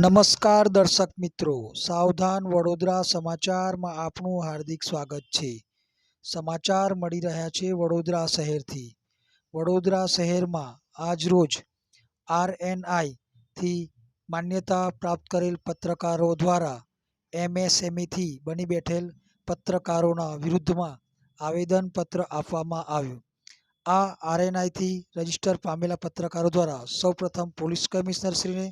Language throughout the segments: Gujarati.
નમસ્કાર દર્શક મિત્રો. સાવધાન વડોદરા સમાચારમાં આપનું હાર્દિક સ્વાગત છે. સમાચાર મળી રહ્યા છે વડોદરા શહેરથી. વડોદરા શહેરમાં આજરોજ આરએનઆઈથી માન્યતા પ્રાપ્ત કરેલ પત્રકારો દ્વારા એમએસએમઈથી બની બેઠેલ પત્રકારોના વિરુદ્ધમાં આવેદનપત્ર આપવામાં આવ્યું. આ આરએનઆઈથી રજિસ્ટર પામેલા પત્રકારો દ્વારા સૌપ્રથમ પોલીસ કમિશનરશ્રીને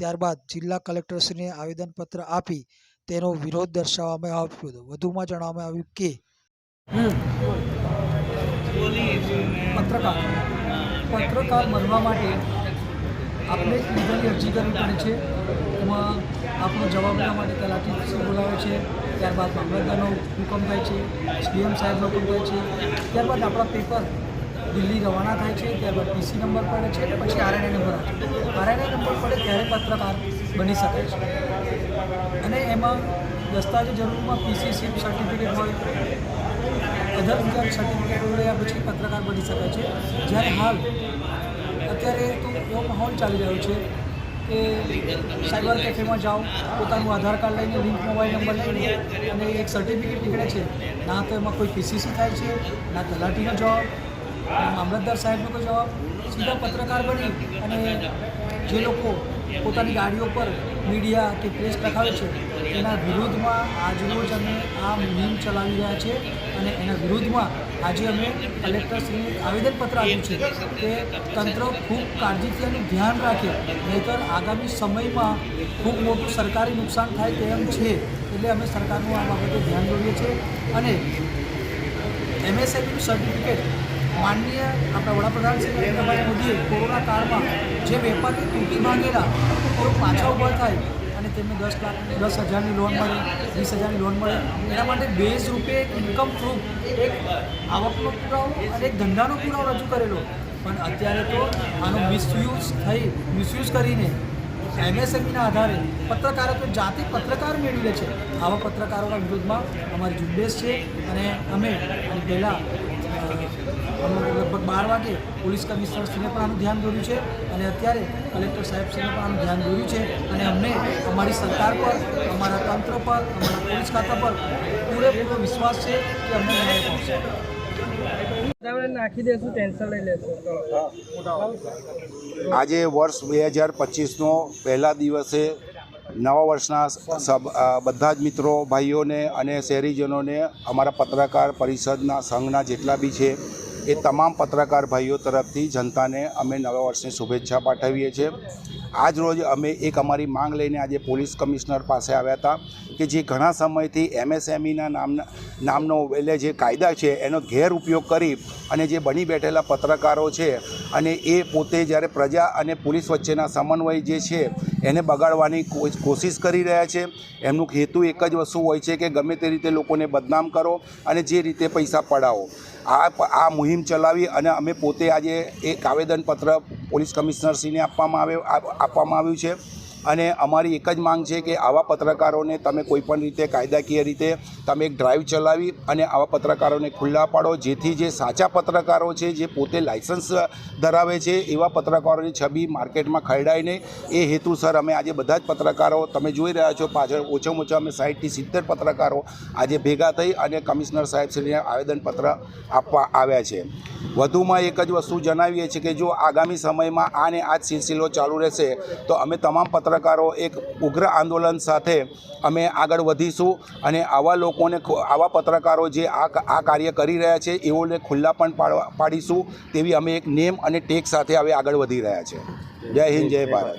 ત્યારબાદ જિલ્લા કલેક્ટરશ્રીને આવેદનપત્ર આપી તેનો વિરોધ દર્શાવવામાં આવ્યો હતો. વધુમાં જણાવવામાં આવ્યું કે પત્રકાર. પત્રકાર બનવા માટે આપણે લીગલી અરજી કરવી પડે છે. એમાં આપણો જવાબ લેવા માટે તલાટી બોલાવે છે. ત્યારબાદ મામલતદારનો હુકમ થાય છે. ડીએમ સાહેબનો હુકમ થાય છે. ત્યારબાદ આપણા પેપર દિલ્હી રવાના થાય છે ત્યારબાદ પીસી નંબર પડે છે અને પછી આરએનએ નંબર આવે છે. આરએનએ નંબર પડે ત્યારે પત્રકાર બની શકાય છે. અને એમાં દસ્તાવેજ જરૂરમાં પીસી સીપ સર્ટિફિકેટ હોય અધર બીજા સર્ટિફિકેટ મળ્યા પછી પત્રકાર બની શકે છે. જ્યારે હાલ અત્યારે તો એવો માહોલ ચાલી રહ્યો છે કે સાયબર કેફેમાં જાઓ, પોતાનું આધાર કાર્ડ લઈને લિંક મોબાઈલ નંબર લઈને અને એક સર્ટિફિકેટ નીકળે છે. ના તો એમાં કોઈ પીસીસી થાય છે, ના તલાટીનો જવાબ મામલતદાર સાહેબનો કોઈ જવાબ સીધા પત્રકાર બની અને જે લોકો પોતાની ગાડીઓ પર મીડિયા કે પ્રેસ લખાવે છે, એના વિરુદ્ધમાં આજરોજ અમે આ મુહિમ ચલાવી રહ્યા છે અને એના વિરુદ્ધમાં આજે અમે કલેક્ટરશ્રીને આવેદનપત્ર આપ્યું છે કે તંત્ર ખૂબ કાળજીથી એનું ધ્યાન રાખે, નહીંતર આગામી સમયમાં ખૂબ મોટું સરકારી નુકસાન થાય તેમ છે, એટલે અમે સરકારનું આ બાબતે ધ્યાન દોરીએ છીએ અને એમએસએફનું સર્ટિફિકેટ માનનીય આપણા વડાપ્રધાન શ્રી નરેન્દ્રભાઈ મોદીએ કોરોના કાળમાં જે વેપારી તૂટી માંગેલા તેઓ પાછા ઊભા થાય અને તેમને દસ લાખ, દસ હજારની લોન મળે, વીસ હજારની લોન મળે, એના માટે બેઝ રૂપે એક ઇન્કમ પ્રૂફ એક આવકનો પુરાવો અને એક ધંધાનો પુરાવો રજૂ કરેલો. પણ અત્યારે તો આનો મિસયુઝ થઈ મિસયુઝ કરીને એમએસએમઈના આધારે પત્રકારો તો જાતે પત્રકાર મેળવી લે છે. આવા પત્રકારોના વિરોધમાં અમારી ઝુંબેશ છે અને અમે પહેલાં અમે લગભગ બાર વાગે પોલીસ કમિશનરશ્રીને પણ આનું ધ્યાન દોર્યું છે અને અત્યારે કલેક્ટર સાહેબશ્રીને પણ આનું ધ્યાન દોર્યું છે અને અમને અમારી સરકાર પર અમારા તંત્ર પર અમારા પોલીસ ખાતા પર પૂરેપૂરો વિશ્વાસ છે કે અમને ન્યાય પહોંચશે નાખી દેશું ટેન્શન લઈ લેશું. આજે વર્ષ બે હજાર પચીસનો પહેલા દિવસે નવા વર્ષના સબ બધા જ મિત્રો ભાઈઓને અને શહેરીજનોને અમારા પત્રકાર પરિષદના સંઘના જેટલા બી છે એ તમામ પત્રકાર ભાઈઓ તરફથી જનતાને અમે નવા વર્ષની શુભેચ્છા પાઠવીએ છીએ. આજ રોજ અમે એક અમારી માંગ લઈને આજે પોલીસ કમિશનર પાસે આવ્યા હતા કે જે ઘણા સમયથી એમએસએમઈના નામના નામનો એટલે જે કાયદા છે એનો ગેરઉપયોગ કરી અને જે બની બેઠેલા પત્રકારો છે અને એ પોતે જ્યારે પ્રજા અને પોલીસ વચ્ચેના સમન્વય જે છે એને બગાડવાની કોશિશ કરી રહ્યા છે. એમનું હેતુ એક જ વસ્તુ હોય છે કે ગમે તે રીતે લોકોને બદનામ કરો અને જે રીતે પૈસા પડાવો. આ આ મુહિમ ચલાવી અને અમે પોતે આજે એક આવેદનપત્ર પોલીસ કમિશનરશ્રીને આપવામાં આવે આપવામાં આવ્યું છે. અને અમારી એક જ માંગ છે કે આવા પત્રકારોને તમે કોઈપણ રીતે કાયદાકીય રીતે તમે એક ડ્રાઈવ ચલાવી અને આવા પત્રકારોને ખુલ્લા પાડો, જેથી જે સાચા પત્રકારો છે, જે પોતે લાયસન્સ ધરાવે છે, એવા પત્રકારોની છબી માર્કેટમાં ખરડાય નહીં. એ હેતુસર અમે આજે બધા જ પત્રકારો, તમે જોઈ રહ્યા છો, પાછળ ઓછામાં ઓછા અમે સાહીઠથી સિત્તેર પત્રકારો આજે ભેગા થઈ અને કમિશનર સાહેબશ્રીને આવેદનપત્ર આપવા આવ્યા છે. વધુમાં એક જ વસ્તુ જણાવીએ છીએ કે જો આગામી સમયમાં આને આ જ સિલસિલો ચાલુ રહેશે, તો અમે તમામ પત્રકારો એક ઉગ્ર આંદોલન સાથે અમે આગળ વધીશું અને આવા લોકોને આવા પત્રકારો જે આ આ કાર્ય કરી રહ્યા છે, એઓને ખુલ્લા પણ પાડીશું તેવી અમે એક નેમ અને ટેક સાથે હવે આગળ વધી રહ્યા છે. જય હિન્દ, જય ભારત.